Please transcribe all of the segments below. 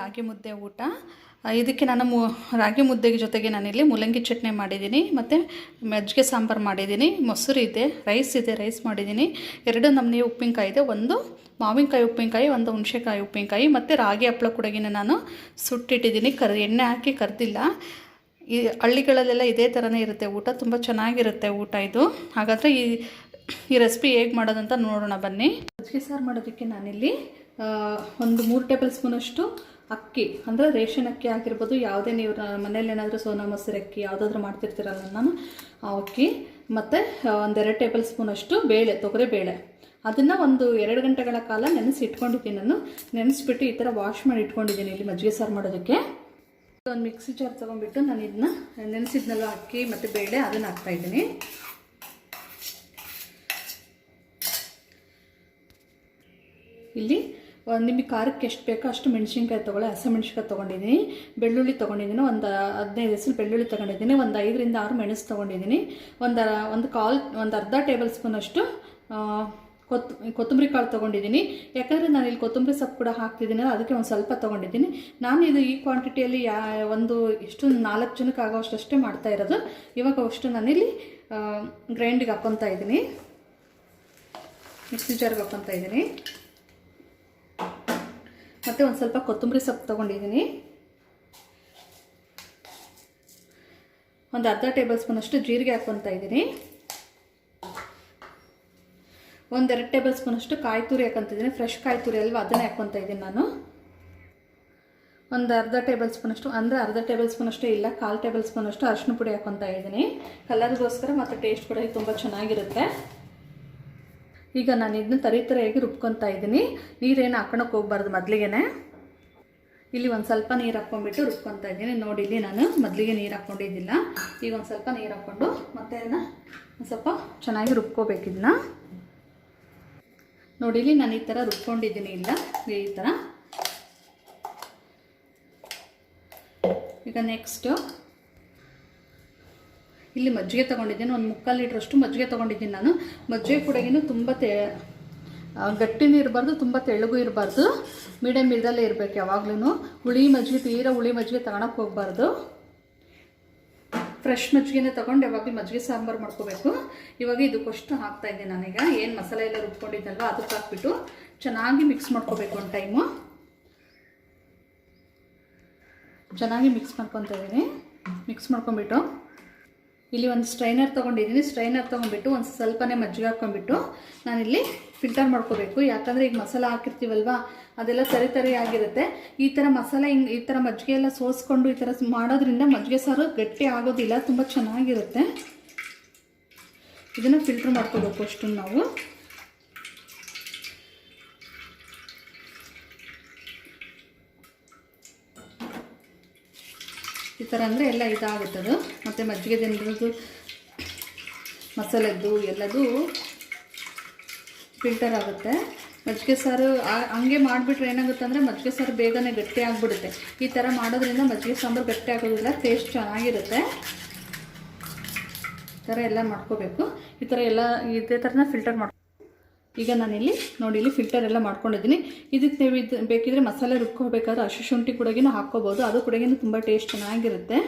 ರಾಗಿ ಮುದ್ದೆ ಊಟ. ಇದಕ್ಕೆ ನಾನು ಮು, ರಾಗಿ ಮುದ್ದೆಗೆ ಜೊತೆಗೆ ನಾನಿಲ್ಲಿ ಮೂಲಂಗಿ ಚಟ್ನಿ ಮಾಡಿದ್ದೀನಿ, ಮತ್ತು ಮಜ್ಜಿಗೆ ಸಾಂಬಾರು ಮಾಡಿದ್ದೀನಿ, ಮೊಸರು ಇದೆ, ರೈಸ್ ಇದೆ, ರೈಸ್ ಮಾಡಿದ್ದೀನಿ. ಎರಡು ನಮ್ಮನೆ ಉಪ್ಪಿನಕಾಯಿ ಇದೆ, ಒಂದು ಮಾವಿನಕಾಯಿ ಉಪ್ಪಿನಕಾಯಿ, ಒಂದು ಹುಣಸೆಕಾಯಿ ಉಪ್ಪಿನಕಾಯಿ, ಮತ್ತು ರಾಗಿ ಹಪ್ಪಳ ಕೂಡಗಿನ ನಾನು ಸುಟ್ಟಿಟ್ಟಿದ್ದೀನಿ ಕರ್ ಎಣ್ಣೆ ಹಾಕಿ ಕರೆದಿಲ್ಲ. ಈ ಹಳ್ಳಿಗಳಲ್ಲೆಲ್ಲ ಇದೇ ಥರನೇ ಇರುತ್ತೆ ಊಟ, ತುಂಬ ಚೆನ್ನಾಗಿರುತ್ತೆ ಊಟ ಇದು. ಹಾಗಾದರೆ ಈ ಈ ರೆಸಿಪಿ ಹೇಗೆ ಮಾಡೋದಂತ ನೋಡೋಣ ಬನ್ನಿ. ಮಜ್ಜಿಗೆ ಸಾರು ಮಾಡೋದಕ್ಕೆ ನಾನಿಲ್ಲಿ ಒಂದು ಮೂರು ಟೇಬಲ್ ಸ್ಪೂನಷ್ಟು ಅಕ್ಕಿ, ಅಂದರೆ ರೇಷನ್ ಅಕ್ಕಿ ಆಗಿರ್ಬೋದು, ಯಾವುದೇ ನೀವು ಮನೇಲಿ ಏನಾದರೂ ಸೋನಾ ಮೊಸರು ಅಕ್ಕಿ ಯಾವುದಾದ್ರೂ ಮಾಡ್ತಿರ್ತೀರಲ್ಲ ನಾನು, ಆ ಅಕ್ಕಿ, ಮತ್ತು ಒಂದೆರಡು ಟೇಬಲ್ ಸ್ಪೂನಷ್ಟು ಬೇಳೆ, ತೊಗರಿ ಬೇಳೆ. ಅದನ್ನು ಒಂದು ಎರಡು ಗಂಟೆಗಳ ಕಾಲ ನೆನೆಸಿ ಇಟ್ಕೊಂಡಿದ್ದೀನಿ ನಾನು. ನೆನೆಸ್ಬಿಟ್ಟು ಈ ಥರ ವಾಶ್ ಮಾಡಿ ಇಟ್ಕೊಂಡಿದ್ದೀನಿ ಇಲ್ಲಿ ಮಜ್ಜಿಗೆ ಸಾರು ಮಾಡೋದಕ್ಕೆ. ಒಂದು ಮಿಕ್ಸಿ ಜಾರ್ ತೊಗೊಂಡ್ಬಿಟ್ಟು ನಾನು ಇದನ್ನ ನೆನೆಸಿದ್ನಲ್ಲ ಅಕ್ಕಿ ಮತ್ತು ಬೇಳೆ, ಅದನ್ನು ಹಾಕ್ತಾಯಿದ್ದೀನಿ ಇಲ್ಲಿ ನಿಮಗೆ ಖಾರಕ್ಕೆ ಎಷ್ಟು ಬೇಕೋ ಅಷ್ಟು ಮೆಣಸಿನ್ಕಾಯಿ ತೊಗೊಳ್ಳಿ ಹಸಿಮೆಣ್ಸಿನ್ಕಾಯಿ ತೊಗೊಂಡಿದ್ದೀನಿ ಬೆಳ್ಳುಳ್ಳಿ ತೊಗೊಂಡಿದ್ದೀನಿ ಒಂದು ಹದಿನೈದು ಹೆಸರು ಬೆಳ್ಳುಳ್ಳಿ ತೊಗೊಂಡಿದ್ದೀನಿ ಒಂದು ಐದರಿಂದ ಆರು ಮೆಣಸು ತೊಗೊಂಡಿದ್ದೀನಿ ಒಂದು ಒಂದು ಕಾಲ್, ಒಂದು ಅರ್ಧ ಟೇಬಲ್ ಸ್ಪೂನಷ್ಟು ಕೊತ್, ಕೊತ್ತಂಬರಿ ಕಾಳು ತೊಗೊಂಡಿದ್ದೀನಿ ಯಾಕಂದರೆ ನಾನು ಇಲ್ಲಿ ಕೊತ್ತಂಬರಿ ಸೊಪ್ಪು ಕೂಡ ಹಾಕ್ತಿದ್ದೀನಿ ಅದಕ್ಕೆ ಒಂದು ಸ್ವಲ್ಪ ತೊಗೊಂಡಿದ್ದೀನಿ ನಾನು ಇದು ಈ ಕ್ವಾಂಟಿಟಿಯಲ್ಲಿ ಯಾ, ಒಂದು ಇಷ್ಟು ನಾಲ್ಕು ಜನಕ್ಕೆ ಆಗೋಷ್ಟಷ್ಟೇ ಮಾಡ್ತಾ ಇರೋದು. ಇವಾಗ ಅಷ್ಟು ನಾನಿಲ್ಲಿ ಗ್ರೈಂಡಿಗೆ ಹಾಕ್ಕೊತಾ ಇದ್ದೀನಿ. ಮಿಕ್ಸಿ ಜಾರ್ಗೆ ಹಾಕ್ಕೊತಾ ಇದ್ದೀನಿ. ಮತ್ತು ಒಂದು ಸ್ವಲ್ಪ ಕೊತ್ತಂಬರಿ ಸೊಪ್ಪು ತೊಗೊಂಡಿದ್ದೀನಿ. ಒಂದು ಅರ್ಧ ಟೇಬಲ್ ಸ್ಪೂನಷ್ಟು ಜೀರಿಗೆ ಹಾಕ್ಕೊತಾ ಇದ್ದೀನಿ. ಒಂದೆರಡು ಟೇಬಲ್ ಸ್ಪೂನಷ್ಟು ಕಾಯಿ ತುರಿ ಹಾಕೊಂತಿದ್ದೀನಿ ಫ್ರೆಶ್ ಕಾಯಿ ತುರಿ ಅಲ್ವಾ, ಅದನ್ನೇ ಹಾಕ್ಕೊತಾ ಇದ್ದೀನಿ ನಾನು. ಒಂದು ಅರ್ಧ ಟೇಬಲ್ ಸ್ಪೂನಷ್ಟು ಅಂದರೆ ಅರ್ಧ ಟೇಬಲ್ ಸ್ಪೂನಷ್ಟು ಇಲ್ಲ, ಕಾಲು ಟೇಬಲ್ ಸ್ಪೂನಷ್ಟು ಅರಿಶಿನ ಪುಡಿ ಹಾಕ್ಕೊತಾ ಇದ್ದೀನಿ. ಕಲರ್ಗೋಸ್ಕರ ಮತ್ತು ಟೇಸ್ಟ್ ಕೂಡ ತುಂಬ ಚೆನ್ನಾಗಿರುತ್ತೆ. ಈಗ ನಾನು ಇದನ್ನ ತರಿ ತರಿಯಾಗಿ ರುಬ್ಕೊತಾ ಇದ್ದೀನಿ. ನೀರೇನು ಹಾಕೊಳಕ್ಕೆ ಹೋಗ್ಬಾರ್ದು ಮೊದಲಿಗೆ ಇಲ್ಲಿ ಒಂದು ಸ್ವಲ್ಪ ನೀರು ಹಾಕ್ಕೊಂಡ್ಬಿಟ್ಟು ರುಬ್ಕೊತಾ ಇದ್ದೀನಿ. ನೋಡಿ, ಇಲ್ಲಿ ನಾನು ಮೊದಲಿಗೆ ನೀರು ಹಾಕ್ಕೊಂಡಿದ್ದಿಲ್ಲ. ಈಗ ಒಂದು ಸ್ವಲ್ಪ ನೀರು ಹಾಕ್ಕೊಂಡು ಮತ್ತೆ ಅದನ್ನು ಒಂದು ಸ್ವಲ್ಪ ಚೆನ್ನಾಗಿ ರುಬ್ಕೋಬೇಕಿದ್ನ ನೋಡಿ, ಇಲ್ಲಿ ನಾನು ಈ ಥರ ರುಬ್ಕೊಂಡಿದ್ದೀನಿ. ಇಲ್ಲ, ಈ ಥರ ಈಗ ನೆಕ್ಸ್ಟು ಇಲ್ಲಿ ಮಜ್ಜಿಗೆ ತೊಗೊಂಡಿದ್ದೀನಿ. ಒಂದು ಮುಕ್ಕಾಲು ಲೀಟ್ರಷ್ಟು ಮಜ್ಜಿಗೆ ತೊಗೊಂಡಿದ್ದೀನಿ ನಾನು. ಮಜ್ಜಿಗೆ ಕೂಡಗಿನೂ ತುಂಬ ತೇ ಗಟ್ಟಿನೂ ಇರಬಾರ್ದು, ತುಂಬ ತೆಳ್ಳಗೂ ಇರಬಾರ್ದು. ಮೀಡಿಯಮ್ ಇದರಲ್ಲೇ ಇರಬೇಕು ಯಾವಾಗ್ಲೂ ಹುಳಿ ಮಜ್ಜಿಗೆ, ತೀರ ಹುಳಿ ಮಜ್ಜಿಗೆ ತಗೊಳಕ್ಕೆ ಹೋಗಬಾರ್ದು. ಫ್ರೆಶ್ ಮಜ್ಜಿಗೆನೇ ತೊಗೊಂಡು ಯಾವಾಗಲೂ ಮಜ್ಜಿಗೆ ಸಾಂಬಾರು ಮಾಡ್ಕೋಬೇಕು. ಇವಾಗ ಇದಕ್ಕಷ್ಟು ಹಾಕ್ತಾ ಇದ್ದೀನಿ ನಾನೀಗ. ಏನು ಮಸಾಲೆ ಎಲ್ಲ ರುಬ್ಕೊಂಡಿದ್ದಲ್ವ ಅದಕ್ಕೆ ಹಾಕ್ಬಿಟ್ಟು ಚೆನ್ನಾಗಿ ಮಿಕ್ಸ್ ಮಾಡ್ಕೋಬೇಕು ಒಂದು ಟೈಮು ಚೆನ್ನಾಗಿ ಮಿಕ್ಸ್ ಮಾಡ್ಕೊತಾ ಇದ್ದೀನಿ. ಮಿಕ್ಸ್ ಮಾಡ್ಕೊಂಬಿಟ್ಟು ಇಲ್ಲಿ ಒಂದು ಸ್ಟ್ರೈನರ್ ತೊಗೊಂಡಿದ್ದೀನಿ. ಸ್ಟ್ರೈನರ್ ತೊಗೊಂಡ್ಬಿಟ್ಟು ಒಂದು ಸ್ವಲ್ಪನೇ ಮಜ್ಜಿಗೆ ಹಾಕ್ಕೊಂಡ್ಬಿಟ್ಟು ನಾನಿಲ್ಲಿ ಫಿಲ್ಟರ್ ಮಾಡ್ಕೋಬೇಕು. ಯಾಕಂದರೆ ಈಗ ಮಸಾಲ ಹಾಕಿರ್ತೀವಲ್ವಾ? ಅದೆಲ್ಲ ತರಿ ತರಿ ಆಗಿರುತ್ತೆ. ಈ ಥರ ಮಸಾಲೆ ಹಿಂಗೆ, ಈ ಥರ ಮಜ್ಜಿಗೆ ಎಲ್ಲ ಸೋಸ್ಕೊಂಡು ಈ ಥರ ಮಾಡೋದ್ರಿಂದ ಮಜ್ಜಿಗೆ ಸಾರು ಗಟ್ಟಿ ಆಗೋದಿಲ್ಲ, ತುಂಬ ಚೆನ್ನಾಗಿರುತ್ತೆ. ಇದನ್ನು ಫಿಲ್ಟರ್ ಮಾಡ್ಕೋಬೇಕು ಅಷ್ಟು ನಾವು. ಈ ಥರ ಅಂದರೆ ಎಲ್ಲ ಅದು. ಮತ್ತು ಮಜ್ಜಿಗೆ ತಿನ್ನೋದು, ಮಸಾಲೆದ್ದು ಎಲ್ಲದೂ ಫಿಲ್ಟರ್ ಆಗುತ್ತೆ. ಮಜ್ಜಿಗೆ ಸಾರು ಹಂಗೆ ಮಾಡಿಬಿಟ್ರೆ ಏನಾಗುತ್ತೆ ಅಂದರೆ ಮಜ್ಜಿಗೆ ಸಾರು ಬೇಗನೆ ಗಟ್ಟಿ ಆಗಿಬಿಡುತ್ತೆ. ಈ ಥರ ಮಾಡೋದ್ರಿಂದ ಮಜ್ಜಿಗೆ ಸಾಂಬಾರು ಗಟ್ಟಿ ಆಗೋದಿಲ್ಲ ಟೇಸ್ಟ್ ಚೆನ್ನಾಗಿರುತ್ತೆ. ಈ ಥರ ಎಲ್ಲ ಮಾಡ್ಕೋಬೇಕು. ಈ ಥರ ಎಲ್ಲ, ಇದೇ ಥರನ ಫಿಲ್ಟರ್ ಮಾಡಿ ಈಗ ನಾನಿಲ್ಲಿ ನೋಡಿ, ಇಲ್ಲಿ ಫಿಲ್ಟರ್ ಎಲ್ಲ ಮಾಡ್ಕೊಂಡಿದ್ದೀನಿ. ಇದಕ್ಕೆ ನೀವು ಇದು ಬೇಕಿದ್ರೆ ಮಸಾಲೆ ರುಬ್ಕೋಬೇಕಾದ್ರೆ ಹಸಿ ಶುಂಠಿ ಕೂಡಗಿನ ಹಾಕ್ಕೋಬೋದು. ಅದು ಕೂಡಗಿನ ತುಂಬ ಟೇಸ್ಟ್ ಚೆನ್ನಾಗಿರುತ್ತೆ.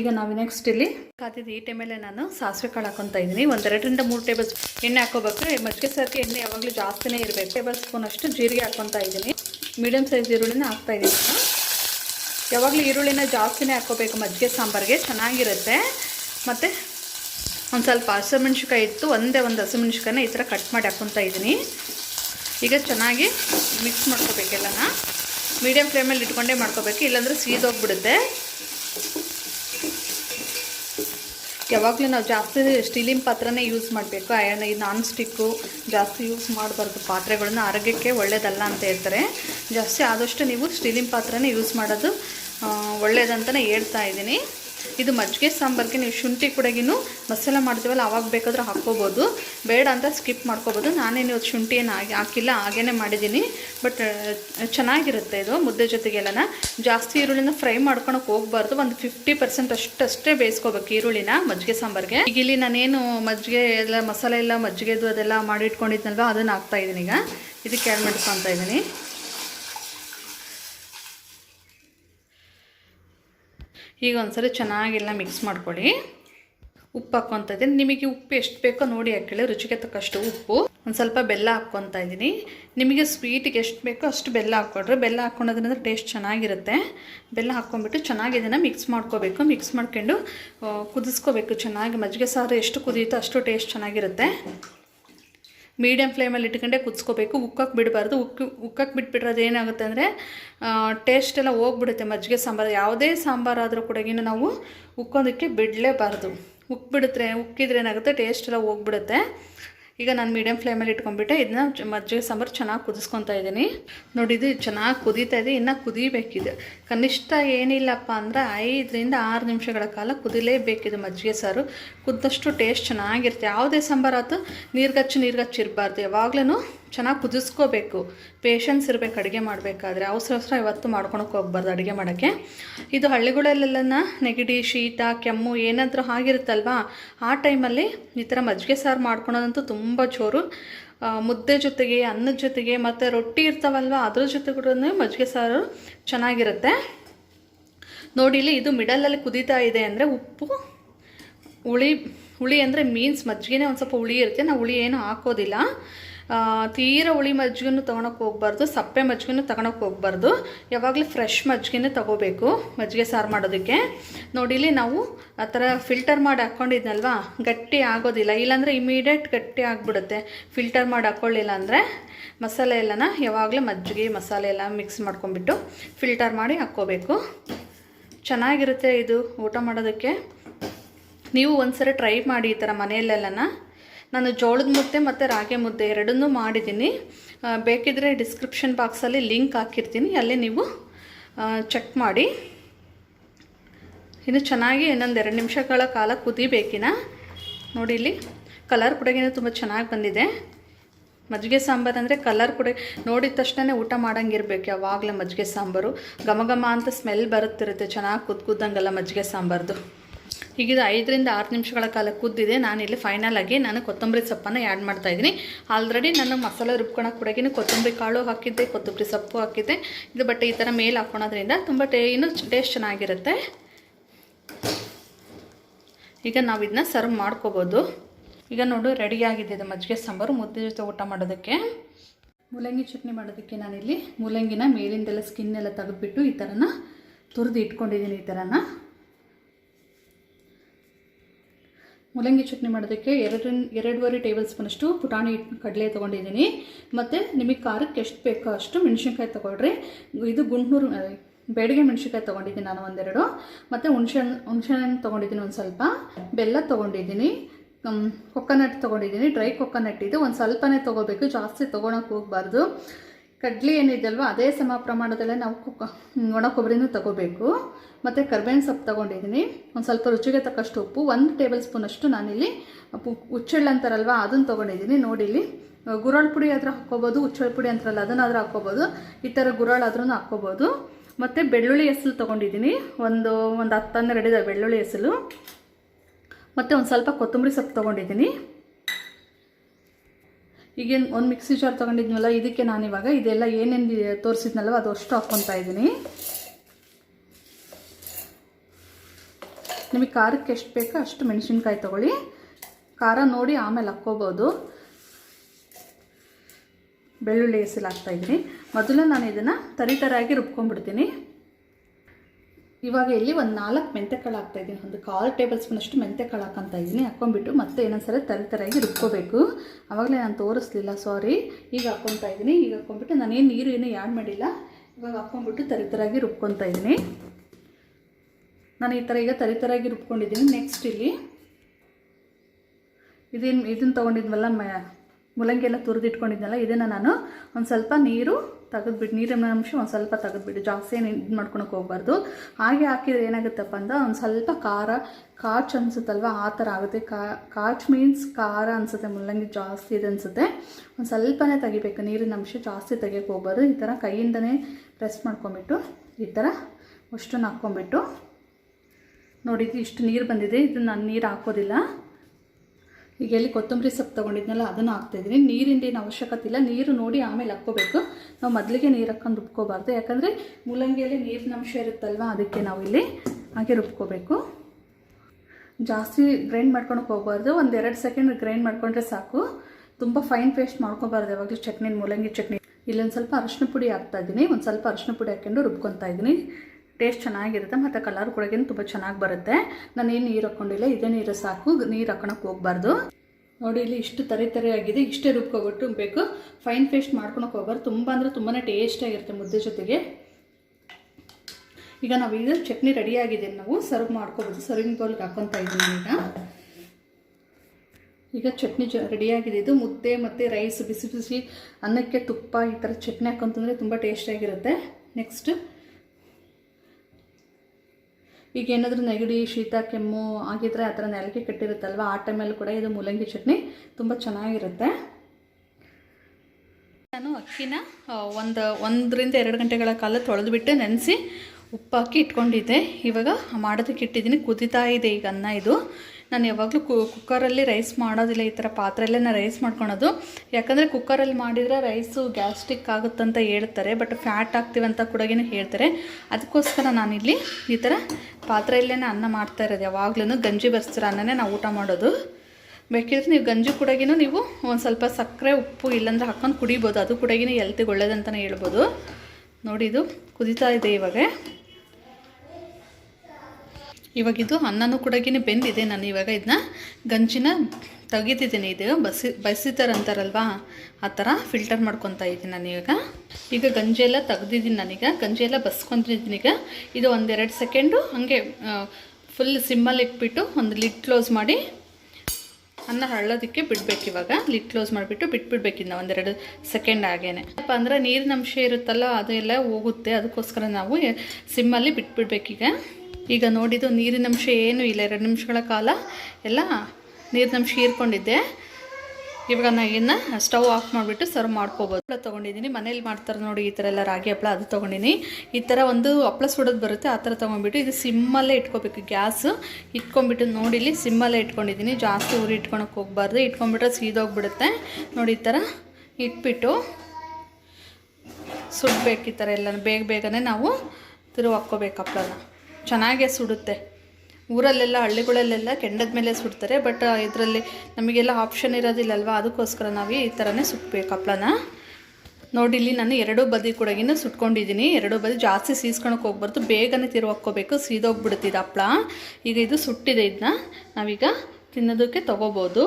ಈಗ ನಾವು ನೆಕ್ಸ್ಟ್ ಇಲ್ಲಿ ಕಾದಿದ್ದು ಈ ಟೈಮಲ್ಲೇ ನಾನು ಸಾಸಿವೆ ಕಾಳು ಹಾಕೊತಾ ಇದ್ದೀನಿ. ಒಂದೆರಡರಿಂದ ಮೂರು ಟೇಬಲ್ ಎಣ್ಣೆ ಹಾಕೋಬೇಕು ಮಜ್ಜಿಗೆ ಸಾರಿಗೆ ಎಣ್ಣೆ ಯಾವಾಗಲೂ ಜಾಸ್ತಿನೇ ಇರಬೇಕು. ಟೇಬಲ್ ಸ್ಪೂನ್ ಅಷ್ಟು ಜೀರಿಗೆ ಹಾಕೊತಾ ಇದ್ದೀನಿ. ಮೀಡಿಯಮ್ ಸೈಜ್ ಈರುಳ್ಳಿನ ಹಾಕ್ತಾ ಇದ್ದೀನಿ ಯಾವಾಗಲೂ ಈರುಳ್ಳಿನ ಜಾಸ್ತಿನೇ ಹಾಕೋಬೇಕು ಮಜ್ಜಿಗೆ ಸಾಂಬಾರಿಗೆ. ಚೆನ್ನಾಗಿರುತ್ತೆ. ಮತ್ತು ಒಂದು ಸ್ವಲ್ಪ ಹಸಿಮೆಣ್ಸಿಕಾಯಿ ಇತ್ತು ಒಂದೇ ಒಂದು ಹಸಿಮೆಣ್ಸಿಕಾಯನ್ನ ಈ ಥರ ಕಟ್ ಮಾಡಿ ಹಾಕ್ಕೊತಾ ಇದ್ದೀನಿ. ಈಗ ಚೆನ್ನಾಗಿ ಮಿಕ್ಸ್ ಮಾಡ್ಕೋಬೇಕೆಲ್ಲನ ಮೀಡಿಯಮ್ ಫ್ಲೇಮಲ್ಲಿ ಇಟ್ಕೊಂಡೇ ಮಾಡ್ಕೋಬೇಕು, ಇಲ್ಲಾಂದರೆ ಸೀದೋಗ್ಬಿಡುತ್ತೆ ಯಾವಾಗಲೂ ನಾವು ಜಾಸ್ತಿ ಸ್ಟೀಲಿನ ಪಾತ್ರೆನೇ ಯೂಸ್ ಮಾಡಬೇಕು. ಈ ನಾನ್ ಸ್ಟಿಕ್ಕು ಜಾಸ್ತಿ ಯೂಸ್ ಮಾಡಬಾರ್ದು. ಪಾತ್ರೆಗಳನ್ನ ಆರೋಗ್ಯಕ್ಕೆ ಒಳ್ಳೆಯದಲ್ಲ ಅಂತ ಹೇಳ್ತಾರೆ. ಜಾಸ್ತಿ ಆದಷ್ಟು ನೀವು ಸ್ಟೀಲಿನ ಪಾತ್ರೆನೇ ಯೂಸ್ ಮಾಡೋದು ಒಳ್ಳೇದಂತಲೇ ಹೇಳ್ತಾ ಇದ್ದೀನಿ. ಇದು ಮಜ್ಜಿಗೆ ಸಾಂಬಾರಿಗೆ ನೀವು ಶುಂಠಿ ಕೂಡಗಿನೂ ಮಸಾಲೆ ಮಾಡ್ತೀವಲ್ಲ ಅವಾಗ ಬೇಕಾದ್ರೆ ಹಾಕ್ಕೋಬೋದು. ಬೇಡ ಅಂತ ಸ್ಕಿಪ್ ಮಾಡ್ಕೋಬೋದು. ನಾನೇನು ಇವತ್ತು ಶುಂಠಿ ಹಾಕಿ ಹಾಕಿಲ್ಲ ಹಾಗೇ ಮಾಡಿದ್ದೀನಿ. ಬಟ್ ಚೆನ್ನಾಗಿರುತ್ತೆ ಇದು ಮುದ್ದೆ ಜೊತೆಗೆಲ್ಲನ. ಜಾಸ್ತಿ ಈರುಳ್ಳಿನ ಫ್ರೈ ಮಾಡ್ಕೊಳಕ್ಕೆ ಹೋಗ್ಬಾರ್ದು. ಒಂದು ಫಿಫ್ಟಿ ಪರ್ಸೆಂಟ್ ಅಷ್ಟಷ್ಟೇ ಬೇಯಿಸ್ಕೋಬೇಕು ಈರುಳ್ಳಿನ, ಮಜ್ಜಿಗೆ ಸಾಂಬಾರಿಗೆ. ಈಗ ಇಲ್ಲಿ ನಾನೇನು ಮಜ್ಜಿಗೆ ಎಲ್ಲ, ಮಸಾಲೆ ಎಲ್ಲ ಮಜ್ಜಿಗೆದು ಅದೆಲ್ಲ ಮಾಡಿ ಇಟ್ಕೊಂಡಿದ್ನಲ್ವ, ಅದನ್ನು ಹಾಕ್ತಾ ಇದ್ದೀನಿ ಈಗ. ಇದಕ್ಕೆ ಆ್ಯಡ್ ಮಾಡ್ಕೊತಾ ಇದ್ದೀನಿ ಈಗ ಒಂದ್ಸರಿ ಚೆನ್ನಾಗೆಲ್ಲ ಮಿಕ್ಸ್ ಮಾಡ್ಕೊಳ್ಳಿ. ಉಪ್ಪು ಹಾಕ್ಕೊತಾ ಇದ್ದೀನಿ. ನಿಮಗೆ ಉಪ್ಪು ಎಷ್ಟು ಬೇಕೋ ನೋಡಿ ಹಾಕೊಳ್ಳಿ ರುಚಿಗೆ ತಕ್ಕಷ್ಟು ಉಪ್ಪು. ಒಂದು ಸ್ವಲ್ಪ ಬೆಲ್ಲ ಹಾಕ್ಕೊತಾ ಇದ್ದೀನಿ. ನಿಮಗೆ ಸ್ವೀಟಿಗೆ ಎಷ್ಟು ಬೇಕೋ ಅಷ್ಟು ಬೆಲ್ಲ ಹಾಕ್ಕೊಡ್ರಿ. ಬೆಲ್ಲ ಹಾಕ್ಕೊಂಡೋದ್ರಿಂದ ಟೇಸ್ಟ್ ಚೆನ್ನಾಗಿರುತ್ತೆ. ಬೆಲ್ಲ ಹಾಕ್ಕೊಂಬಿಟ್ಟು ಚೆನ್ನಾಗಿ ಇದನ್ನು ಮಿಕ್ಸ್ ಮಾಡ್ಕೋಬೇಕು. ಮಿಕ್ಸ್ ಮಾಡ್ಕೊಂಡು ಕುದಿಸ್ಕೋಬೇಕು ಚೆನ್ನಾಗಿ. ಮಜ್ಜಿಗೆ ಸಾರು ಎಷ್ಟು ಕುದಿಯುತ್ತೋ ಅಷ್ಟು ಟೇಸ್ಟ್ ಚೆನ್ನಾಗಿರುತ್ತೆ. ಮೀಡಿಯಮ್ ಫ್ಲೇಮಲ್ಲಿ ಇಟ್ಕೊಂಡೆ ಕುದಿಸ್ಕೋಬೇಕು. ಉಕ್ಕಕ್ಕೆ ಬಿಡಬಾರ್ದು. ಉಕ್ಕಿ ಉಕ್ಕಕ್ಕೆ ಬಿಟ್ಬಿಟ್ರೆ ಅದು ಏನಾಗುತ್ತೆ ಅಂದರೆ ಟೇಸ್ಟ್ ಎಲ್ಲ ಹೋಗ್ಬಿಡುತ್ತೆ ಮಜ್ಜಿಗೆ ಸಾಂಬಾರು. ಯಾವುದೇ ಸಾಂಬಾರಾದರೂ ಕೂಡ ನಾವು ಉಕ್ಕೋದಕ್ಕೆ ಬಿಡಲೇಬಾರ್ದು. ಉಕ್ಬಿಡುತ್ತೆ ಉಕ್ಕಿದ್ರೆ ಏನಾಗುತ್ತೆ ಟೇಸ್ಟ್ ಎಲ್ಲ ಹೋಗ್ಬಿಡುತ್ತೆ. ಈಗ ನಾನು ಮೀಡಿಯಮ್ ಫ್ಲೇಮಲ್ಲಿ ಇಟ್ಕೊಂಡ್ಬಿಟ್ಟೆ ಇದನ್ನ ಮಜ್ಜಿಗೆ ಸಾಂಬಾರು ಚೆನ್ನಾಗಿ ಕುದಿಸ್ಕೊತಾ ಇದ್ದೀನಿ. ನೋಡಿ ಇದು ಚೆನ್ನಾಗಿ ಕುದೀತಾ ಇದೆ, ಇನ್ನು ಕುದಿಬೇಕಿದೆ. ಕನಿಷ್ಠ ಏನಿಲ್ಲಪ್ಪ ಅಂದರೆ ಐದರಿಂದ ಆರು ನಿಮಿಷಗಳ ಕಾಲ ಕುದಿಲೇಬೇಕಿದೆ ಮಜ್ಜಿಗೆ ಸಾರು. ಕುದ್ದಷ್ಟು ಟೇಸ್ಟ್ ಚೆನ್ನಾಗಿರುತ್ತೆ. ಯಾವುದೇ ಸಾಂಬಾರು ಆಯಿತು ನೀರ್ಗಚ್ಚು ನೀರ್ಗಚ್ಚಿರಬಾರ್ದು. ಯಾವಾಗ್ಲೂ ಚೆನ್ನಾಗಿ ಕುದಿಸ್ಕೋಬೇಕು. ಪೇಷನ್ಸ್ ಇರಬೇಕು, ಅಡುಗೆ ಮಾಡಬೇಕಾದ್ರೆ ಅವಸರ ಅವಸರ ಇವತ್ತು ಮಾಡ್ಕೊಳಕ್ಕೆ ಹೋಗ್ಬಾರ್ದು ಅಡುಗೆ ಮಾಡೋಕ್ಕೆ. ಇದು ಹಳ್ಳಿಗಳಲ್ಲೆಲ್ಲ ನೆಗಡಿ, ಶೀತ, ಕೆಮ್ಮು ಏನಾದರೂ ಆಗಿರುತ್ತಲ್ವಾ? ಆ ಟೈಮಲ್ಲಿ ಈ ಥರ ಮಜ್ಜಿಗೆ ಸಾರು ಮಾಡ್ಕೊಳೋದಂತೂ ತುಂಬ ಜೋರು. ಮುದ್ದೆ ಜೊತೆಗೆ, ಅನ್ನದ ಜೊತೆಗೆ ಮತ್ತು ರೊಟ್ಟಿ ಇರ್ತಾವಲ್ವ, ಅದ್ರ ಜೊತೆ ಕೂಡ ಮಜ್ಜಿಗೆ ಸಾರು ಚೆನ್ನಾಗಿರುತ್ತೆ. ನೋಡಿ, ಇಲ್ಲಿ ಇದು ಮಿಡಲಲ್ಲಿ ಕುದೀತಾ ಇದೆ ಅಂದರೆ ಉಪ್ಪು, ಹುಳಿ ಹುಳಿ ಅಂದರೆ ಮೀನ್ಸ್ ಮಜ್ಜಿಗೆನೇ ಒಂದು ಸ್ವಲ್ಪ ಹುಳಿ ಇರುತ್ತೆ. ನಾವು ಹುಳಿ ಏನು ಹಾಕೋದಿಲ್ಲ. ತೀರ ಹುಳಿ ಮಜ್ಜಿಗೆನೂ ತೊಗೊಳಕ್ಕೆ ಹೋಗ್ಬಾರ್ದು, ಸಪ್ಪೆ ಮಜ್ಜಿಗೆನೂ ತಗೊಳಕ್ಕೆ ಹೋಗ್ಬಾರ್ದು. ಯಾವಾಗಲೂ ಫ್ರೆಶ್ ಮಜ್ಜಿಗೆನೇ ತಗೋಬೇಕು, ಮಜ್ಜಿಗೆ ಸಾರು ಮಾಡೋದಕ್ಕೆ. ನೋಡಿ, ಇಲ್ಲಿ ನಾವು ಆ ಥರ ಫಿಲ್ಟರ್ ಮಾಡಿ ಹಾಕ್ಕೊಂಡಿದ್ನಲ್ವಾ ಗಟ್ಟಿ ಆಗೋದಿಲ್ಲ, ಇಲ್ಲಾಂದರೆ ಇಮಿಡಿಯೇಟ್ ಗಟ್ಟಿ ಆಗಿಬಿಡುತ್ತೆ. ಫಿಲ್ಟರ್ ಮಾಡಿ ಹಾಕ್ಕೊಳ್ಳಿಲ್ಲ ಅಂದರೆ ಮಸಾಲೆ ಎಲ್ಲನ ಯಾವಾಗಲೂ ಮಜ್ಜಿಗೆ, ಮಸಾಲೆ ಎಲ್ಲ ಮಿಕ್ಸ್ ಮಾಡ್ಕೊಂಬಿಟ್ಟು ಫಿಲ್ಟರ್ ಮಾಡಿ ಹಾಕ್ಕೋಬೇಕು. ಚೆನ್ನಾಗಿರುತ್ತೆ ಇದು, ಊಟ ಮಾಡೋದಕ್ಕೆ. ನೀವು ಒಂದ್ಸರಿ ಟ್ರೈ ಮಾಡಿ ಈ ಥರ ಮನೆಯಲ್ಲೆಲ್ಲನ. ನಾನು ಜೋಳದ ಮುದ್ದೆ ಮತ್ತು ರಾಗಿ ಮುದ್ದೆ ಎರಡನ್ನೂ ಮಾಡಿದ್ದೀನಿ. ಬೇಕಿದ್ದರೆ ಡಿಸ್ಕ್ರಿಪ್ಷನ್ ಬಾಕ್ಸಲ್ಲಿ ಲಿಂಕ್ ಹಾಕಿರ್ತೀನಿ. ಅಲ್ಲಿ ನೀವು ಚೆಕ್ ಮಾಡಿ. ಇನ್ನು ಚೆನ್ನಾಗಿ ಇನ್ನೊಂದು ಎರಡು ನಿಮಿಷಗಳ ಕಾಲ ಕುದಿಬೇಕಿನ. ನೋಡಿ ಇಲ್ಲಿ ಕಲರ್ ಕೂಡ ತುಂಬ ಚೆನ್ನಾಗಿ ಬಂದಿದೆ. ಮಜ್ಜಿಗೆ ಸಾಂಬಾರು ಅಂದರೆ ಕಲರ್ ಕೂಡ ನೋಡಿದ ತಕ್ಷಣ ಊಟ ಮಾಡೋಂಗಿರ್ಬೇಕು ಯಾವಾಗಲೇ ಮಜ್ಜಿಗೆ ಸಾಂಬಾರು. ಘಮ ಘಮ ಅಂತ ಸ್ಮೆಲ್ ಬರುತ್ತಿರುತ್ತೆ. ಚೆನ್ನಾಗಿ ಕುದ್ ಕುದ್ದಂಗಲ್ಲ ಮಜ್ಜಿಗೆ ಸಾಂಬಾರ್ದು. ಈಗ ಇದು ಐದರಿಂದ ಆರು ನಿಮಿಷಗಳ ಕಾಲ ಕುದ್ದಿದೆ ನಾನಿಲ್ಲಿ ಫೈನಲ್ ಆಗಿ ನಾನು ಕೊತ್ತಂಬರಿ ಸೊಪ್ಪನ್ನು ಆ್ಯಡ್ ಮಾಡ್ತಾ ಇದ್ದೀನಿ. ಆಲ್ರೆಡಿ ನಾನು ಮಸಾಲೆ ರುಬ್ಕೊಳಕ್ಕೆ ಕೂಡ ಕೊತ್ತಂಬರಿ ಕಾಳು ಹಾಕಿದ್ದೆ, ಕೊತ್ತಂಬರಿ ಸೊಪ್ಪು ಹಾಕಿದ್ದೆ. ಇದು ಬಟ್ ಈ ಥರ ಮೇಲೆ ಹಾಕ್ಕೊಳೋದ್ರಿಂದ ತುಂಬ ಟೇ, ಇನ್ನೂ ಟೇಸ್ಟ್ ಚೆನ್ನಾಗಿರುತ್ತೆ. ಈಗ ನಾವು ಇದನ್ನ ಸರ್ವ್ ಮಾಡ್ಕೋಬೋದು. ಈಗ ನೋಡು ರೆಡಿಯಾಗಿದೆ ಇದು ಮಜ್ಜಿಗೆ ಸಾಂಬಾರು. ಮುದ್ದೆ ಜೊತೆ ಊಟ ಮಾಡೋದಕ್ಕೆ. ಮೂಲಂಗಿ ಚಟ್ನಿ ಮಾಡೋದಕ್ಕೆ ನಾನಿಲ್ಲಿ ಮೂಲಂಗಿನ ಮೇಲಿಂದೆಲ್ಲ ಸ್ಕಿನ್ನೆಲ್ಲ ತೆಗೆದ್ಬಿಟ್ಟು ಈ ಥರನ ತುರಿದು ಇಟ್ಕೊಂಡಿದ್ದೀನಿ ಈ ಥರನ ಮೂಲಂಗಿ ಚಟ್ನಿ ಮಾಡೋದಕ್ಕೆ ಎರಡು ಎರಡೂವರೆ ಟೇಬಲ್ ಸ್ಪೂನಷ್ಟು ಪುಟಾಣಿ ಕಡಲೆ ತೊಗೊಂಡಿದ್ದೀನಿ. ಮತ್ತು ನಿಮಗೆ ಖಾರಕ್ಕೆ ಎಷ್ಟು ಬೇಕೋ ಅಷ್ಟು ಮೆಣಸಿನ್ಕಾಯಿ ತೊಗೊಳ್ರಿ. ಇದು ಗುಂಟೂರು ಬೇಡಿಗೆ ಮೆಣಸಿನ್ಕಾಯಿ ತೊಗೊಂಡಿದ್ದೀನಿ ನಾನು ಒಂದೆರಡು. ಮತ್ತು ಹುಣಸೆ ಹುಣಸೆ ಹಣ್ಣು ತೊಗೊಂಡಿದ್ದೀನಿ ಒಂದು ಸ್ವಲ್ಪ. ಬೆಲ್ಲ ತೊಗೊಂಡಿದ್ದೀನಿ. ಕೊಕೊನಟ್ ತೊಗೊಂಡಿದ್ದೀನಿ. ಡ್ರೈ ಕೊಕೊನಟ್ ಇದು. ಒಂದು ಸ್ವಲ್ಪನೇ ತೊಗೋಬೇಕು. ಜಾಸ್ತಿ ತೊಗೊಳಕ್ಕೆ ಹೋಗಬಾರ್ದು. ಕಡ್ಲಿ ಏನಿದೆಯಲ್ವ, ಅದೇ ಸಮ ಪ್ರಮಾಣದಲ್ಲೇ ನಾವು ಒಣ ಕೊಬ್ಬರಿನೂ ತಗೋಬೇಕು. ಮತ್ತು ಕರ್ಬೇವಿನ ಸೊಪ್ಪು ತೊಗೊಂಡಿದ್ದೀನಿ. ಒಂದು ಸ್ವಲ್ಪ ರುಚಿಗೆ ತಕ್ಕಷ್ಟು ಉಪ್ಪು, ಒಂದು ಟೇಬಲ್ ಸ್ಪೂನಷ್ಟು ನಾನಿಲ್ಲಿ ಉಪ್ಪು, ಹುಚ್ಚೆಳ್ಳು ಅಂತಾರಲ್ವ ಅದನ್ನು ತೊಗೊಂಡಿದ್ದೀನಿ ನೋಡಿ ಇಲ್ಲಿ ಗುರಳ್ ಪುಡಿ ಆದರೂ ಹಾಕ್ಕೋಬೋದು, ಹುಚ್ಚೆಳ್ಳು ಪುಡಿ ಅಂತಾರಲ್ಲ, ಅದನ್ನಾದರೂ ಹಾಕ್ಕೋಬೋದು. ಈ ಥರ ಗುರಳ್ ಆದ್ರೂ ಹಾಕ್ಕೋಬೋದು. ಮತ್ತು ಬೆಳ್ಳುಳ್ಳಿ ಹೆಸಲು ತೊಗೊಂಡಿದ್ದೀನಿ, ಒಂದು ಒಂದು ಹತ್ತು ಹನ್ನೆರಡು ಇದೆ, ಬೆಳ್ಳುಳ್ಳಿ ಹೆಸಲು ಮತ್ತು ಒಂದು ಸ್ವಲ್ಪ ಕೊತ್ತಂಬರಿ ಸೊಪ್ಪು ತೊಗೊಂಡಿದ್ದೀನಿ. ಈಗೇನು ಒಂದು ಮಿಕ್ಸಿ ಜಾರ್ ತೊಗೊಂಡಿದ್ನಲ್ಲ, ಇದಕ್ಕೆ ನಾನು ಇವಾಗ ಇದೆಲ್ಲ ಏನೇನು ತೋರಿಸಿದ್ನಲ್ವ ಅದು ಅಷ್ಟು ಹಾಕ್ಕೊತಾ ಇದ್ದೀನಿ ನಿಮಗೆ ಖಾರಕ್ಕೆ ಎಷ್ಟು ಬೇಕೋ ಅಷ್ಟು ಮೆಣಸಿನ್ಕಾಯಿ ತೊಗೊಳ್ಳಿ. ಖಾರ ನೋಡಿ ಆಮೇಲೆ ಹಾಕ್ಕೋಬೋದು. ಬೆಳ್ಳುಳ್ಳಿ ಹೆಸರು ಹಾಕ್ತಾಯಿದ್ದೀನಿ ಮೊದಲು ನಾನು ಇದನ್ನು ತರಿತರಾಗಿ ರುಬ್ಕೊಂಡ್ಬಿಡ್ತೀನಿ. ಇವಾಗ ಇಲ್ಲಿ ಒಂದು ನಾಲ್ಕು ಮೆಂತೆಕಾಳು ಹಾಕ್ತಾ ಇದ್ದೀನಿ ಒಂದು ಕಾಲು ಟೇಬಲ್ ಸ್ಪೂನಷ್ಟು ಮೆಂತೆಕಾಳು ಹಾಕ್ಕೊಂತ ಇದ್ದೀನಿ ಹಾಕೊಂಡ್ಬಿಟ್ಟು ಮತ್ತೆ ಏನೊಂದ್ಸರಿ ತರಿ ತರಾಗಿ ರುಬ್ಕೋಬೇಕು. ಆವಾಗಲೇ ನಾನು ತೋರಿಸ್ಲಿಲ್ಲ ಸಾರಿ ಈಗ ಹಾಕ್ಕೊತಾ ಇದ್ದೀನಿ ಈಗ ಹಾಕ್ಕೊಂಡ್ಬಿಟ್ಟು ನಾನೇನು ನೀರು ಏನೂ ಆ್ಯಡ್ ಮಾಡಿಲ್ಲ. ಇವಾಗ ಹಾಕ್ಕೊಂಡ್ಬಿಟ್ಟು ತರಿತರಾಗಿ ರುಬ್ಕೊತಾ ಇದ್ದೀನಿ ನಾನು ಈ ಥರ ಈಗ ತರಿತರಾಗಿ ರುಬ್ಕೊಂಡಿದ್ದೀನಿ. ನೆಕ್ಸ್ಟ್ ಇಲ್ಲಿ, ಇದೇನು ಇದನ್ನು ತೊಗೊಂಡಿದ್ವಲ್ಲ ಮುಲ್ಲಂಗಿ ಎಲ್ಲ ತುರಿದಿಟ್ಕೊಂಡಿದ್ದೆಲ್ಲ ಇದನ್ನು ನಾನು ಒಂದು ಸ್ವಲ್ಪ ನೀರು ತೆಗೆದ್ಬಿಟ್ಟು ನೀರಿನ ಅಂಶ ಒಂದು ಸ್ವಲ್ಪ ತೆಗೆದ್ಬಿಟ್ಟು ಜಾಸ್ತಿ ಏನು ಇದು ಮಾಡ್ಕೊಳಕ್ಕೆ ಹೋಗ್ಬಾರ್ದು. ಹಾಗೆ ಹಾಕಿದ್ರೆ ಏನಾಗುತ್ತಪ್ಪ ಅಂದ್ರೆ ಒಂದು ಸ್ವಲ್ಪ ಖಾರ ಕಾಚ್ ಅನಿಸುತ್ತಲ್ವ, ಆ ಥರ ಆಗುತ್ತೆ. ಕಾಚ್ ಮೀನ್ಸ್ ಖಾರ ಅನಿಸುತ್ತೆ ಮುಲ್ಲಂಗಿ ಜಾಸ್ತಿ ಇದೆ ಅನಿಸುತ್ತೆ. ಒಂದು ಸ್ವಲ್ಪನೇ ತೆಗಿಬೇಕು, ನೀರಿನ ಅಂಶ ಜಾಸ್ತಿ ತೆಗಿಯೋಕೆ ಹೋಗ್ಬಾರ್ದು. ಈ ಥರ ಕೈಯಿಂದನೇ ಪ್ರೆಸ್ ಮಾಡ್ಕೊಂಬಿಟ್ಟು ಈ ಥರ ಅಷ್ಟನ್ನು ಹಾಕ್ಕೊಂಬಿಟ್ಟು ನೋಡಿದ್ದು ಇಷ್ಟು ನೀರು ಬಂದಿದೆ ಇದು ನಾನು ನೀರು ಹಾಕೋದಿಲ್ಲ. ಈಗ ಎಲ್ಲಿ ಕೊತ್ತಂಬರಿ ಸೊಪ್ಪು ತೊಗೊಂಡಿದ್ನಲ್ಲ, ಅದನ್ನು ಹಾಕ್ತಾಯಿದ್ದೀನಿ ನೀರಿಂದ ಏನು ಅವಶ್ಯಕತೆ ಇಲ್ಲ. ನೀರು ನೋಡಿ ಆಮೇಲೆ ಹಾಕ್ಕೋಬೇಕು. ನಾವು ಮೊದಲಿಗೆ ನೀರು ಹಾಕೊಂಡು ರುಬ್ಕೋಬಾರ್ದು. ಯಾಕಂದರೆ ಮೂಲಂಗಿಯಲ್ಲಿ ನೀರಿನ ಅಂಶ ಇರುತ್ತಲ್ವ, ಅದಕ್ಕೆ ನಾವು ಇಲ್ಲಿ ಹಾಗೆ ರುಬ್ಕೋಬೇಕು. ಜಾಸ್ತಿ ಗ್ರೈಂಡ್ ಮಾಡ್ಕೊಳಕ್ಕೆ ಹೋಗ್ಬಾರ್ದು. ಒಂದು ಎರಡು ಸೆಕೆಂಡ್ ಗ್ರೈಂಡ್ ಮಾಡ್ಕೊಂಡ್ರೆ ಸಾಕು. ತುಂಬ ಫೈನ್ ಪೇಸ್ಟ್ ಮಾಡ್ಕೋಬಾರ್ದು ಯಾವಾಗಲೂ ಚಟ್ನಿ ಮೂಲಂಗಿ ಚಟ್ನಿ. ಇಲ್ಲೊಂದು ಸ್ವಲ್ಪ ಅರಶಿನ ಪುಡಿ ಹಾಕ್ತಾ ಇದ್ದೀನಿ. ಒಂದು ಸ್ವಲ್ಪ ಅರಶಿನ ಪುಡಿ ಹಾಕ್ಕೊಂಡು ರುಬ್ಕೊತಾ ಇದ್ದೀನಿ. ಟೇಸ್ಟ್ ಚೆನ್ನಾಗಿರುತ್ತೆ, ಮತ್ತು ಕಲರ್ ಕೂಡ ತುಂಬ ಚೆನ್ನಾಗಿ ಬರುತ್ತೆ. ನಾನು ಏನು ನೀರು ಹಾಕ್ಕೊಂಡಿಲ್ಲ ಇದೇ ನೀರು ಸಾಕು, ನೀರು ಹಾಕೊಳಕ್ಕೆ ಹೋಗ್ಬಾರ್ದು. ನೋಡಿ ಇಲ್ಲಿ ಇಷ್ಟು ತರಿ ತರಿ ಆಗಿದೆ, ಇಷ್ಟೇ ರುಬ್ಕೊಬಿಟ್ಟು ಬೇಕು. ಫೈನ್ ಪೇಸ್ಟ್ ಮಾಡ್ಕೊಳಕ್ಕೆ ಹೋಗ್ಬಾರ್ದು, ತುಂಬ ಅಂದರೆ ತುಂಬಾ ಟೇಸ್ಟಾಗಿರುತ್ತೆ ಮುದ್ದೆ ಜೊತೆಗೆ. ಈಗ ನಾವು ಈಗ ಚಟ್ನಿ ರೆಡಿ ಆಗಿದೆ ನಾವು ಸರ್ವ್ ಮಾಡ್ಕೋಬೋದು ಸರ್ವಿಂಗ್ ಬೌಲ್ಗೆ ಹಾಕ್ಕೊತಾ ಇದ್ದೀನಿ ಈಗ. ಈಗ ಚಟ್ನಿ ಜ ರೆಡಿಯಾಗಿದೆ ಇದು, ಮುದ್ದೆ ಮತ್ತು ರೈಸ್ ಬಿಸಿ ಬಿಸಿ ಅನ್ನಕ್ಕೆ ತುಪ್ಪ ಈ ಥರ ಚಟ್ನಿ ಹಾಕೊಂತಂದರೆ ತುಂಬ ಟೇಸ್ಟಾಗಿರುತ್ತೆ ನೆಕ್ಸ್ಟ್ ಈಗ ಏನಾದರೂ ನೆಗಡಿ, ಶೀತ, ಕೆಮ್ಮು ಆಗಿದ್ರೆ ಆ ಥರ ನೆಲಕ್ಕೆ ಕಟ್ಟಿರುತ್ತಲ್ವ? ಆ ಟೈಮಲ್ಲಿ ಕೂಡ ಇದು ಮೂಲಂಗಿ ಚಟ್ನಿ ತುಂಬ ಚೆನ್ನಾಗಿರುತ್ತೆ. ನಾನು ಅಕ್ಕಿನ ಒಂದು, ಒಂದರಿಂದ ಎರಡು ಗಂಟೆಗಳ ಕಾಲ ತೊಳೆದುಬಿಟ್ಟು ನೆನೆಸಿ ಉಪ್ಪು ಹಾಕಿ ಇಟ್ಕೊಂಡಿದ್ದೆ. ಇವಾಗ ಮಾಡೋದಕ್ಕೆ ಇಟ್ಟಿದ್ದೀನಿ. ಕುದಿತಾ ಇದೆ ಈಗ ಅನ್ನ ಇದು. ನಾನು ಯಾವಾಗಲೂ ಕುಕ್ಕರಲ್ಲಿ ರೈಸ್ ಮಾಡೋದಿಲ್ಲ ಈ ಥರ ಪಾತ್ರೆಯಲ್ಲೇ ನಾನು ರೈಸ್ ಮಾಡ್ಕೊಳೋದು. ಯಾಕಂದರೆ ಕುಕ್ಕರಲ್ಲಿ ಮಾಡಿದರೆ ರೈಸು ಗ್ಯಾಸ್ಟ್ರಿಕ್ ಆಗುತ್ತಂತ ಹೇಳ್ತಾರೆ ಬಟ್ ಫ್ಯಾಟ್ ಆಗ್ತೀವಂತ ಕೂಡ ಹೇಳ್ತಾರೆ. ಅದಕ್ಕೋಸ್ಕರ ನಾನಿಲ್ಲಿ ಈ ಥರ ಪಾತ್ರೆಯಲ್ಲೇ ಅನ್ನ ಮಾಡ್ತಾ ಇರೋದು. ಯಾವಾಗ್ಲೂ ಗಂಜಿ ಬರ್ಸ್ತಿರೋ ಅನ್ನನೇ ನಾವು ಊಟ ಮಾಡೋದು. ಬೇಕಿದ್ರೆ ನೀವು ಗಂಜಿ ಕೂಡಗಿನೂ ನೀವು ಒಂದು ಸ್ವಲ್ಪ ಸಕ್ಕರೆ, ಉಪ್ಪು ಇಲ್ಲಾಂದ್ರೆ ಹಾಕ್ಕೊಂಡು ಕುಡಿಬೋದು. ಅದು ಕುಡಗಿನ ಎಲ್ತಿಗೆ ಒಳ್ಳೇದಂತಲೇ ಹೇಳ್ಬೋದು. ನೋಡಿ ಇದು ಕುದೀತಾ ಇದೆ ಇವಾಗ. ಇವಾಗ ಇದು ಅನ್ನನೂ ಕೂಡ ಬೆಂದಿದೆ. ನಾನು ಇವಾಗ ಇದನ್ನ ಗಂಜಿನ ತೆಗಿತಿದ್ದೀನಿ. ಇದು ಬಸಿ ಬಸಿತಾರಂತಾರಲ್ವಾ ಆ ಥರ ಫಿಲ್ಟರ್ ಮಾಡ್ಕೊತಾ ಇದ್ದೀನಿ ನಾನು ಇವಾಗ. ಈಗ ಗಂಜಿಯೆಲ್ಲ ತೆಗ್ದಿದ್ದೀನಿ ನಾನೀಗ. ಗಂಜಿಯೆಲ್ಲ ಎಲ್ಲ ಬಸ್ಕೊತಿದ್ದೀನಿ ಈಗ. ಇದು ಒಂದೆರಡು ಸೆಕೆಂಡು ಹಾಗೆ ಫುಲ್ ಸಿಮ್ಮಲ್ಲಿ ಇಟ್ಬಿಟ್ಟು ಒಂದು ಲಿಡ್ ಕ್ಲೋಸ್ ಮಾಡಿ ಅನ್ನ ಹಳ್ಳೋದಕ್ಕೆ ಬಿಡ್ಬೇಕು ಇವಾಗ. ಲಿಡ್ ಕ್ಲೋಸ್ ಮಾಡಿಬಿಟ್ಟು ಬಿಟ್ಬಿಡ್ಬೇಕಿನ್ನ ಒಂದೆರಡು ಸೆಕೆಂಡ್ ಆಗೇನೆ ಅಪ್ಪ ಅಂದರೆ ನೀರಿನ ಅಂಶ ಇರುತ್ತಲ್ಲ ಎಲ್ಲ ಹೋಗುತ್ತೆ. ಅದಕ್ಕೋಸ್ಕರ ನಾವು ಸಿಮ್ಮಲ್ಲಿ ಬಿಟ್ಬಿಡ್ಬೇಕೀಗ. ಈಗ ನೋಡಿದ್ದು ನೀರಿನ ಅಂಶ ಏನೂ ಇಲ್ಲ, ಎರಡು ನಿಮಿಷಗಳ ಕಾಲ ಎಲ್ಲ ನೀರಿನಂಶ ಹೀರ್ಕೊಂಡಿದ್ದೆ. ಇವಾಗ ನಾನು ಇದನ್ನ ಸ್ಟವ್ ಆಫ್ ಮಾಡಿಬಿಟ್ಟು ಸರ್ವ್ ಮಾಡ್ಕೋಬೋದು. ಹಪ್ಪಳ ತೊಗೊಂಡಿದ್ದೀನಿ. ಮನೇಲಿ ಮಾಡ್ತಾರೆ ನೋಡಿ, ಈ ಥರ ಎಲ್ಲ ರಾಗಿ ಹಪ್ಪಳ ಅದು ತೊಗೊಂಡಿನಿ. ಈ ಥರ ಒಂದು ಹಪ್ಪಳ ಸುಡೋದು ಬರುತ್ತೆ, ಆ ಥರ ತೊಗೊಂಡ್ಬಿಟ್ಟು ಇದು ಸಿಮ್ಮಲ್ಲೇ ಇಟ್ಕೋಬೇಕು. ಗ್ಯಾಸ್ ಇಟ್ಕೊಂಡ್ಬಿಟ್ಟು ಇಲ್ಲಿ ಸಿಮ್ಮಲ್ಲೇ ಇಟ್ಕೊಂಡಿದ್ದೀನಿ. ಜಾಸ್ತಿ ಉರಿ ಇಟ್ಕೊಳಕ್ಕೆ ಹೋಗ್ಬಾರ್ದು. ಇಟ್ಕೊಂಡ್ಬಿಟ್ರೆ ಸೀದೋಗ್ಬಿಡುತ್ತೆ. ನೋಡಿ, ಈ ಥರ ಇಟ್ಬಿಟ್ಟು ಸುಡಬೇಕು ಈ ಥರ ಎಲ್ಲ ಬೇಗ ಬೇಗನೆ ನಾವು ತಿರುವು ಹಾಕ್ಕೋಬೇಕು ಹಪ್ಪಳನ ಚೆನ್ನಾಗೇ ಸುಡುತ್ತೆ. ಊರಲ್ಲೆಲ್ಲ, ಹಳ್ಳಿಗಳಲ್ಲೆಲ್ಲ ಕೆಂಡದ ಮೇಲೆ ಸುಡ್ತಾರೆ ಬಟ್ ಇದರಲ್ಲಿ ನಮಗೆಲ್ಲ ಆಪ್ಷನ್ ಇರೋದಿಲ್ಲಲ್ವಾ? ಅದಕ್ಕೋಸ್ಕರ ನಾವು ಈ ಥರನೇ ಸುಟ್ಬೇಕು ಹಪ್ಪಳನ. ನೋಡಿ, ಇಲ್ಲಿ ನಾನು ಎರಡೂ ಬದಿ ಕೂಡಗಿನ ಸುಟ್ಕೊಂಡಿದ್ದೀನಿ. ಎರಡೂ ಬದಿ ಜಾಸ್ತಿ ಸೀಸ್ಕೊಳಕ್ಕೆ ಹೋಗ್ಬಾರ್ದು. ಬೇಗನೆ ತಿರು ಹಾಕ್ಕೋಬೇಕು ಸೀದೋಗ್ಬಿಡುತ್ತೆ ಇದು ಹಪ್ಪಳ. ಈಗ ಇದು ಸುಟ್ಟಿದೆ ಇದನ್ನ ನಾವೀಗ ತಿನ್ನೋದಕ್ಕೆ ತೊಗೋಬೋದು.